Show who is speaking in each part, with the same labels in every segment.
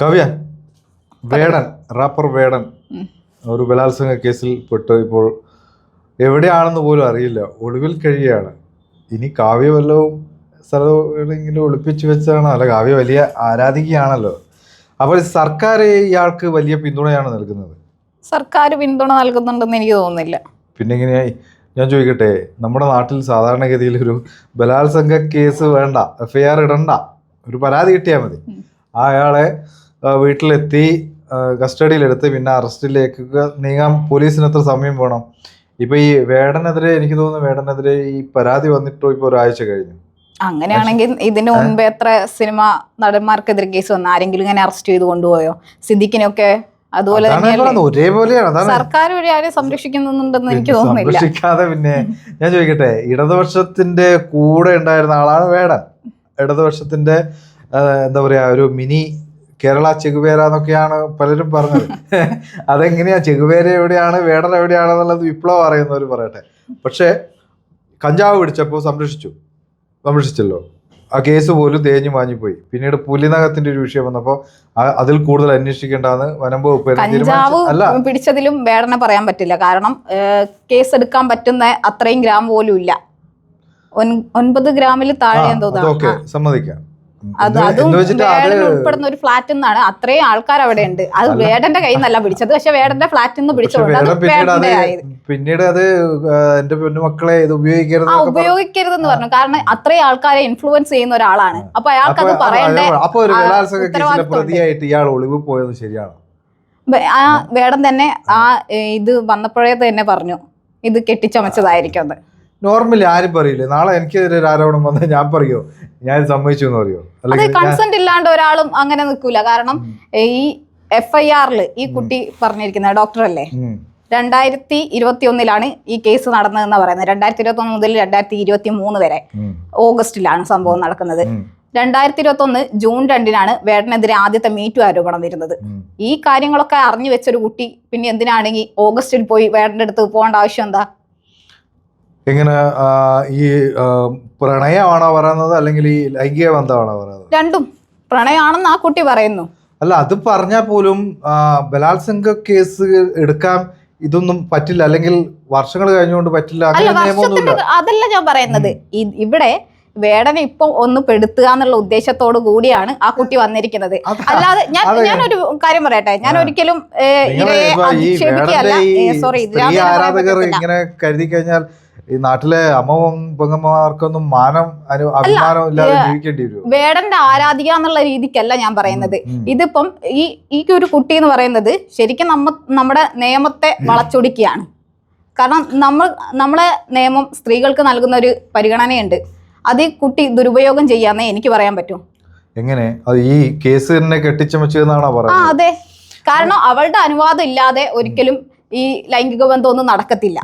Speaker 1: കവ്യ വേടൻ wrapper വേടൻ. ഒരു ബലാത്സംഗ കേസിൽ പെട്ട് ഇപ്പോൾ എവിടെയാണെന്ന് പോലും അറിയില്ല. ഒളിവിൽ കഴിയുകയാണ്. ഇനി കാവ്യ വല്ലതും സ്ഥലം എവിടെയെങ്കിലും ഒളിപ്പിച്ചു വെച്ചാണോ? അല്ല കാവ്യ വലിയ ആരാധികയാണല്ലോ. അപ്പോൾ സർക്കാർ ഇയാൾക്ക് വലിയ പിന്തുണയാണ് നൽകുന്നത്.
Speaker 2: സർക്കാർ പിന്തുണ നൽകുന്നുണ്ടെന്ന് എനിക്ക് തോന്നുന്നില്ല.
Speaker 1: പിന്നെ എങ്ങനെയായി ഞാൻ ചോദിക്കട്ടെ നമ്മുടെ നാട്ടിൽ സാധാരണഗതിയിൽ ഒരു ബലാത്സംഗ കേസ് വേണ്ട എഫ് ഐ ആർ ഇടണ്ട ഒരു പരാതി കിട്ടിയാൽ മതി. അയാളെ വീട്ടിലെത്തി കസ്റ്റഡിയിലെടുത്ത് പിന്നെ അറസ്റ്റിലേക്ക് നീങ്ങാൻ പോലീസിന് എത്ര സമയം വേണം. ഇപ്പൊ ഈ വേടനെതിരെ എനിക്ക് തോന്നുന്നു വേടനെതിരെ ഈ പരാതി വന്നിട്ടോ ഇപ്പൊ ഒരാഴ്ച കഴിഞ്ഞു.
Speaker 2: അങ്ങനെയാണെങ്കിൽ ഇതിനു മുമ്പ് എത്ര സിനിമ നടന്മാർക്കെതിരെ കേസ് വന്ന ആരെങ്കിലും ഇങ്ങനെ അറസ്റ്റ് ചെയ്ത് കൊണ്ടുപോയോ? സിദ്ദിഖിനൊക്കെ അതുപോലെ
Speaker 1: അതാണ്
Speaker 2: സർക്കാർ വഴി ആരെ സംരക്ഷിക്കുന്നുണ്ടെന്ന് എനിക്ക് തോന്നുന്നില്ല.
Speaker 1: സംരക്ഷിക്കാതെ പിന്നെ ഞാൻ ചോദിക്കട്ടെ ഇടതുപക്ഷത്തിന്റെ കൂടെ ഉണ്ടായിരുന്ന ആളാണ് വേടൻ. ഇടതുപക്ഷത്തിന്റെ എന്താ പറയാ ഒരു മിനി കേരള ചെകുവേര എന്നൊക്കെയാണ് പലരും പറഞ്ഞത്. അതെങ്ങനെയാ ചെകുവേര എവിടെയാണ് വേടൻ എവിടെയാണെന്നുള്ളത് വിപ്ലവം അറിയുന്നവർ പറയട്ടെ. പക്ഷേ കഞ്ചാവ് പിടിച്ചപ്പോൾ സംരക്ഷിച്ചു. സംരക്ഷിച്ചല്ലോ. ആ കേസ് പോലും തേഞ്ഞു മാഞ്ഞുപോയി പിന്നീട് പുലിനകത്തിന്റെ ഒരു വിഷയം വന്നപ്പോൾ അതിൽ കൂടുതൽ അന്വേഷിക്കേണ്ടെന്ന് വനം വകുപ്പ് അല്ല.
Speaker 2: പിടിച്ചതിലും വേടനെ പറയാൻ പറ്റില്ല. കാരണം കേസ് എടുക്കാൻ പറ്റുന്ന അത്രയും ഗ്രാം പോലും ഇല്ല. ഒൻ- ഒൻപത് ഗ്രാമിൽ താഴെ എന്തോ
Speaker 1: സമ്മതിക്കാം.
Speaker 2: അത് വേടൻ ഉൾപ്പെടുന്ന ഒരു ഫ്ലാറ്റ് നിന്നാണ് അത്രയും ആൾക്കാർ അവിടെ ഉണ്ട് അത് വേടന്റെ കയ്യിൽ നിന്നല്ല പിടിച്ചത്. പക്ഷെ വേടന്റെ ഫ്ലാറ്റിൽ നിന്ന്
Speaker 1: പിന്നീട് അത് എന്റെ മക്കളെ ഇത് ഉപയോഗിക്കരുത്
Speaker 2: ഉപയോഗിക്കരുത് എന്ന് പറഞ്ഞു. കാരണം അത്രയും ആൾക്കാരെ ഇൻഫ്ലുവൻസ് ചെയ്യുന്ന ഒരാളാണ്. അപ്പൊ അയാൾക്ക് അത് പറയണ്ടേ?
Speaker 1: അപ്പൊ ഒരു പ്രതിയായിട്ട് ഇയാൾ ഒളിവ് പോയത് ശരിയാണ്?
Speaker 2: ആ വേടൻ തന്നെ ആ ഇത് വന്നപ്പോഴേ തന്നെ പറഞ്ഞു. ഇത് കെട്ടിച്ചമച്ചതായിരിക്കും അത്.
Speaker 1: നോർമലി ആരും പറയില്ല? നാളെ എനിക്കെതിരെ ഒരു ആരോപണം വന്നാൽ ഞാൻ പറയോ? ഞാൻ സമ്മതിച്ചു എന്ന് പറയോ?
Speaker 2: കൺസെന്റ് ഇല്ലാണ്ട് ഒരാളും അങ്ങനെ നിൽക്കൂല. കാരണം ഈ എഫ് ഐ ആറിൽ ഈ കുട്ടി പറഞ്ഞിരിക്കുന്ന ഡോക്ടർ അല്ലേ. രണ്ടായിരത്തി ഇരുപത്തി ഒന്നിലാണ് ഈ കേസ് നടന്നതെന്ന് പറയുന്നത്. രണ്ടായിരത്തി ഇരുപത്തി ഒന്ന് മുതൽ രണ്ടായിരത്തി ഇരുപത്തി മൂന്ന് വരെ. ഓഗസ്റ്റിലാണ് സംഭവം നടക്കുന്നത്. രണ്ടായിരത്തി ഇരുപത്തി ഒന്ന് ജൂൺ രണ്ടിനാണ് വേടനെതിരെ ആദ്യത്തെ മീറ്റു ആരോപണം വരുന്നത്. ഈ കാര്യങ്ങളൊക്കെ അറിഞ്ഞു വെച്ചൊരു കുട്ടി പിന്നെ എന്തിനാണെങ്കിൽ ഓഗസ്റ്റിൽ പോയി വേടന്റെ അടുത്ത് പോകേണ്ട ആവശ്യം എന്താ?
Speaker 1: എങ്ങനെ ഈ പ്രണയമാണോ പറയുന്നത് അല്ലെങ്കിൽ ഈ ലൈംഗിക ബന്ധമാണോ പറയുന്നത്?
Speaker 2: രണ്ടും. പ്രണയമാണെന്ന് ആ കുട്ടി പറയുന്നു.
Speaker 1: അല്ല അത് പറഞ്ഞാൽ പോലും ബലാത്സംഗ കേസ് എടുക്കാൻ ഇതൊന്നും പറ്റില്ല. അല്ലെങ്കിൽ വർഷങ്ങൾ കഴിഞ്ഞുകൊണ്ട് പറ്റില്ല.
Speaker 2: അതല്ല ഞാൻ പറയുന്നത്. ഇവിടെ വേടനെ ഇപ്പൊ ഒന്ന് പെടുത്തുക എന്നുള്ള ഉദ്ദേശത്തോടു കൂടിയാണ് ആ കുട്ടി വന്നിരിക്കുന്നത്. അല്ലാതെ ഞാൻ. ഞാനൊരു കാര്യം പറയട്ടെ. ഞാൻ ഒരിക്കലും സോറി
Speaker 1: ഇങ്ങനെ കരുതി കഴിഞ്ഞാൽ ഈ നാട്ടിലെ അമ്മവും പെങ്ങന്മാർക്കൊന്നും മാനം അഭിമാനം ഇല്ലാതെ ജീവിക്കേണ്ടി വരും
Speaker 2: വേടന്റെ ആരാധിക എന്നുള്ള രീതിക്കല്ല ഞാൻ പറയുന്നത്. ഇതിപ്പം ഈ ഈ ഒരു കുട്ടി എന്ന് പറയുന്നത് ശരിക്കും നമ്മ നമ്മുടെ നിയമത്തെ വളച്ചൊടിക്കുകയാണ്. കാരണം നമ്മൾ നമ്മളെ നിയമം സ്ത്രീകൾക്ക് നൽകുന്ന ഒരു പരിഗണനയുണ്ട്. അത് കുട്ടി ദുരുപയോഗം ചെയ്യാന്നേ എനിക്ക് പറയാൻ പറ്റൂ.
Speaker 1: എങ്ങനെ? അത് ഈ കേസ് തന്നെ കെട്ടിച്ചമച്ചതെന്നാണോ
Speaker 2: ആ
Speaker 1: പറയുന്നത്?
Speaker 2: അതെ. കാരണം അവളുടെ അനുവാദം ഇല്ലാതെ ഒരിക്കലും ഈ ലൈംഗിക ബന്ധം ഒന്നും നടക്കത്തില്ല.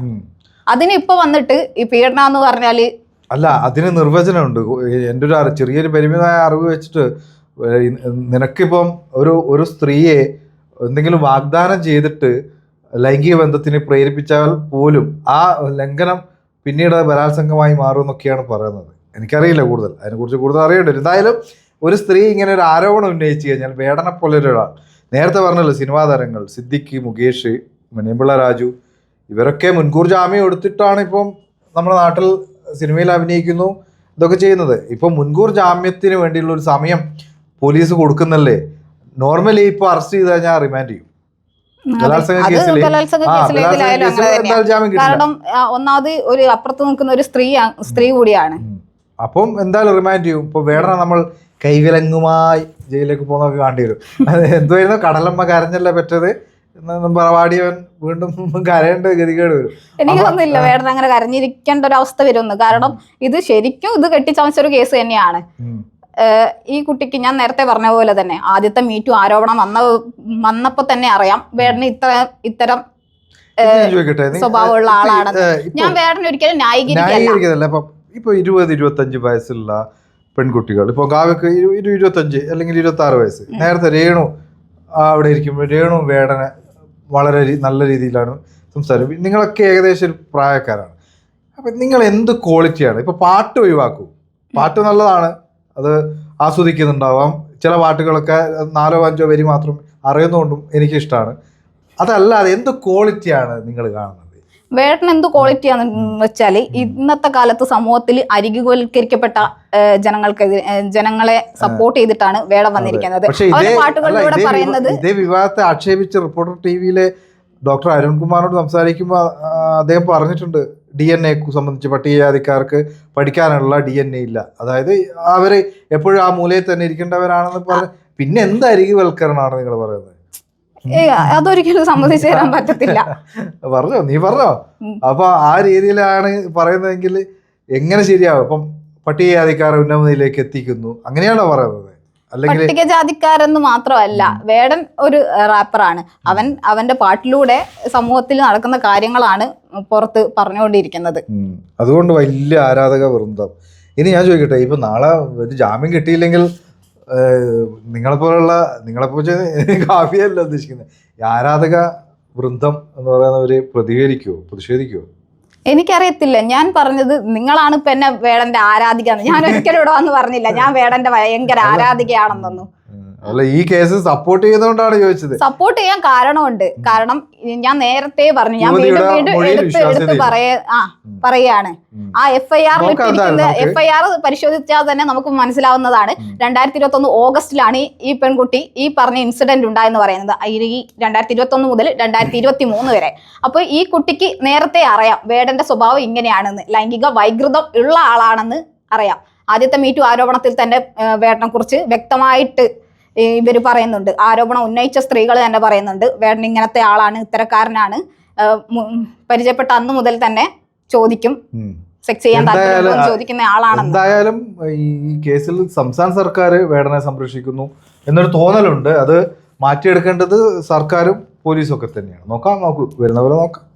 Speaker 2: അതിന് ഇപ്പൊ വന്നിട്ട് ഈ പീഡന എന്ന് പറഞ്ഞാൽ
Speaker 1: അല്ല അതിന് നിർവചനമുണ്ട്. എന്റെ ഒരു ചെറിയൊരു പരിമിതമായ അറിവ് വെച്ചിട്ട് നിനക്കിപ്പം ഒരു ഒരു സ്ത്രീയെ എന്തെങ്കിലും വാഗ്ദാനം ചെയ്തിട്ട് ലൈംഗിക ബന്ധത്തിന് പ്രേരിപ്പിച്ചാൽ പോലും ആ ലംഘനം പിന്നീട് ബലാത്സംഗമായി മാറും എന്നൊക്കെയാണ് പറയുന്നത്. എനിക്കറിയില്ല കൂടുതൽ. അതിനെക്കുറിച്ച് കൂടുതൽ അറിയേണ്ടി എന്തായാലും ഒരു സ്ത്രീ ഇങ്ങനെ ഒരു ആരോപണം ഉന്നയിച്ചു കഴിഞ്ഞാൽ വേടനെ പോലെ നേരത്തെ പറഞ്ഞല്ലോ സിനിമാ താരങ്ങൾ സിദ്ദിഖ് മുകേഷ് മണിയമ്പിള്ള രാജു ഇവരൊക്കെ മുൻകൂർ ജാമ്യം എടുത്തിട്ടാണ് ഇപ്പം നമ്മുടെ നാട്ടിൽ സിനിമയിൽ അഭിനയിക്കുന്നു ഇതൊക്കെ ചെയ്യുന്നത്. ഇപ്പം മുൻകൂർ ജാമ്യത്തിന് വേണ്ടിയുള്ള ഒരു സമയം പോലീസ് കൊടുക്കുന്നല്ലേ? നോർമലി ഇപ്പൊ അറസ്റ്റ് ചെയ്ത് കഴിഞ്ഞാൽ റിമാൻഡ് ചെയ്യും.
Speaker 2: കാരണം ഒന്നാമത് ഒരു അപ്പുറത്ത് നിൽക്കുന്ന ഒരു സ്ത്രീ സ്ത്രീ കൂടിയാണ്.
Speaker 1: അപ്പം എന്തായാലും റിമാൻഡ് ചെയ്യും. ഇപ്പൊ വേണ നമ്മൾ കൈവിലങ്ങുമായി ജയിലിലേക്ക് പോകുന്നൊക്കെ കാണേണ്ടി വരും എന്തുവായിരുന്നു? കടലമ്മ കരഞ്ഞല്ലേ പറ്റത്? പറവാടിയവൻ വീണ്ടും കരയേണ്ട ഗതികേട് വരും.
Speaker 2: എനിക്ക് തോന്നുന്നില്ല വേടൻ അങ്ങനെ കരഞ്ഞിരിക്കേണ്ട ഒരു അവസ്ഥ വരുന്നു. കാരണം ഇത് ശരിക്കും ഇത് കെട്ടിച്ചമച്ച ഒരു കേസ് തന്നെയാണ്. ഈ കുട്ടിക്ക് ഞാൻ നേരത്തെ പറഞ്ഞ പോലെ തന്നെ ആദ്യത്തെ മീറ്റു ആരോപണം വന്ന വന്നപ്പോ തന്നെ അറിയാം. വേടന് ഇത്ര ഇത്തരം സ്വഭാവമുള്ള
Speaker 1: ഇപ്പൊ
Speaker 2: ഞാൻ വേടനെ ഒരിക്കലും ന്യായീകരിക്കല്ല.
Speaker 1: ഇപ്പൊ ഇരുപത് ഇരുപത്തഞ്ച് വയസ്സുള്ള പെൺകുട്ടികൾ. ഇപ്പൊ കാവ്യക്ക് ഇരു ഇരു ഇരുപത്തഞ്ച് അല്ലെങ്കിൽ ഇരുപത്തി ആറ് വയസ്സ് നേരത്തെ രേണു അവിടെ ഇരിക്കുമ്പോൾ രേണു വേടന വളരെ നല്ല രീതിയിലാണ് സംസാരം. നിങ്ങളൊക്കെ ഏകദേശം ഒരു പ്രായക്കാരാണ്. അപ്പൊ നിങ്ങൾ എന്ത് ക്വാളിറ്റിയാണ്? ഇപ്പൊ പാട്ട് ഒഴിവാക്കൂ. പാട്ട് നല്ലതാണ്. അത് ആസ്വദിക്കുന്നുണ്ടാവാം. ചില പാട്ടുകളൊക്കെ നാലോ അഞ്ചോ വരി മാത്രം അറിയുന്നതുകൊണ്ടും എനിക്കിഷ്ടമാണ് അതല്ലാതെ എന്ത് ക്വാളിറ്റിയാണ് നിങ്ങൾ കാണുന്നത്?
Speaker 2: വേടൻ എന്ത് ക്വാളിറ്റിയാന്ന് വെച്ചാൽ ഇന്നത്തെ കാലത്ത് സമൂഹത്തിൽ അരികുവൽക്കരിക്കപ്പെട്ട ജനങ്ങൾക്കെതിരെ ജനങ്ങളെ സപ്പോർട്ട് ചെയ്തിട്ടാണ് വേടം വന്നിരിക്കുന്നത്. പാട്ടുകളിലൂടെ പറയുന്നത്
Speaker 1: ഇതേ വിവാദത്തെ ആക്ഷേപിച്ച് റിപ്പോർട്ടർ ടിവിയിലെ ഡോക്ടർ അരുൺകുമാറിനോട് സംസാരിക്കുമ്പോൾ അദ്ദേഹം പറഞ്ഞിട്ടുണ്ട് ഡി എൻ എ സംബന്ധിച്ച് പട്ടികജാതിക്കാർക്ക് പഠിക്കാനുള്ള ഡി എൻ എ ഇല്ല. അതായത് അവർ എപ്പോഴും ആ മൂലയിൽ തന്നെ ഇരിക്കേണ്ടവരാണെന്ന് പറഞ്ഞ് പിന്നെ എന്ത് അരികുവൽക്കരണമാണ് നിങ്ങൾ പറയുന്നത്?
Speaker 2: അതൊരിക്കലും സമ്മതിച്ചു തരാൻ പറ്റത്തില്ല.
Speaker 1: പറഞ്ഞോ നീ പറഞ്ഞോ. അപ്പൊ ആ രീതിയിലാണ് പറയുന്നതെങ്കിൽ എങ്ങനെ ശരിയാവും? അപ്പം പട്ടികജാതിക്കാർ ഉന്നമതിയിലേക്ക് എത്തിക്കുന്നു. അങ്ങനെയാണോ പറയുന്നത്? അല്ലെങ്കിൽ
Speaker 2: പട്ടികജാതിക്കാരെന്ന് മാത്രമല്ല വേടൻ ഒരു റാപ്പറാണ്. അവൻ അവന്റെ പാട്ടിലൂടെ സമൂഹത്തിൽ നടക്കുന്ന കാര്യങ്ങളാണ് പുറത്ത് പറഞ്ഞുകൊണ്ടിരിക്കുന്നത്.
Speaker 1: അതുകൊണ്ട് വലിയ ആരാധക വൃന്ദം ഇനി ഞാൻ ചോദിക്കട്ടെ ഇപ്പൊ നാളെ ഒരു ജാമ്യം കിട്ടിയില്ലെങ്കിൽ നിങ്ങളെപ്പോലുള്ള നിങ്ങളെപ്പോലെ കാവ്യല്ല ഉദ്ദേശിക്കുന്നത്. ആരാധക വൃന്ദം എന്ന് പറയുന്നവര് പ്രതികരിക്കുവോ പ്രതിഷേധിക്കുവോ
Speaker 2: എനിക്കറിയത്തില്ല. ഞാൻ പറഞ്ഞത് നിങ്ങളാണ് ഇപ്പൊ എന്നെ വേടന്റെ ആരാധിക ഞാൻ ഒരിക്കലും ഇവിടെ വന്ന് പറഞ്ഞില്ല. ഞാൻ വേടന്റെ ഭയങ്കര ആരാധികയാണെന്നൊന്നും.
Speaker 1: അല്ല ഈ കേസ് സപ്പോർട്ട് ചെയ്തുകൊണ്ടാണ് ചോദിച്ചത്.
Speaker 2: സപ്പോർട്ട് ചെയ്യാൻ കാരണമുണ്ട്. കാരണം ഞാൻ നേരത്തെ പറഞ്ഞു. ഞാൻ വീണ്ടും വീണ്ടും എടുത്ത് എടുത്ത് പറയ ആ. പറയാണ്. ആ എഫ് ഐ എഫ്ഐആർ
Speaker 1: നോക്കാം
Speaker 2: എഫ് ഐ ആർ പരിശോധിച്ചാൽ തന്നെ നമുക്ക് മനസ്സിലാവുന്നതാണ്. രണ്ടായിരത്തി ഇരുപത്തി ഒന്ന് ഓഗസ്റ്റിലാണ് ഈ- ഈ പെൺകുട്ടി ഈ പറഞ്ഞ ഇൻസിഡന്റ് ഉണ്ടായെന്ന് പറയുന്നത്. ഈ രണ്ടായിരത്തി ഇരുപത്തി ഒന്ന് മുതൽ രണ്ടായിരത്തി ഇരുപത്തി മൂന്ന് വരെ. അപ്പോൾ ഈ കുട്ടിക്ക് നേരത്തെ അറിയാം വേടന്റെ സ്വഭാവം ഇങ്ങനെയാണെന്ന്. ലൈംഗിക വൈകൃതം ഉള്ള ആളാണെന്ന് അറിയാം. ആദ്യത്തെ മീറ്റു ആരോപണത്തിൽ തന്നെ വേടനെ കുറിച്ച് വ്യക്തമായിട്ട് ഇവർ പറയുന്നുണ്ട്. ആരോപണം ഉന്നയിച്ച സ്ത്രീകൾ തന്നെ പറയുന്നുണ്ട്. വേടൻ ഇങ്ങനത്തെ ആളാണ് ഇത്തരക്കാരനാണ്. പരിചയപ്പെട്ട അന്ന് മുതൽ തന്നെ ചോദിക്കും. സെക്സ് ചെയ്യാൻ
Speaker 1: ആ-
Speaker 2: ചോദിക്കുന്ന ആളാണെന്ന്.
Speaker 1: എന്തായാലും ഈ കേസിൽ സംസ്ഥാന സർക്കാർ വേടനെ സംരക്ഷിക്കുന്നു എന്നൊരു തോന്നലുണ്ട്. അത് മാറ്റിയെടുക്കേണ്ടത് സർക്കാരും പോലീസും ഒക്കെ തന്നെയാണ്. നോക്കാം നോക്കൂ വരുന്നവരെ നോക്കാം.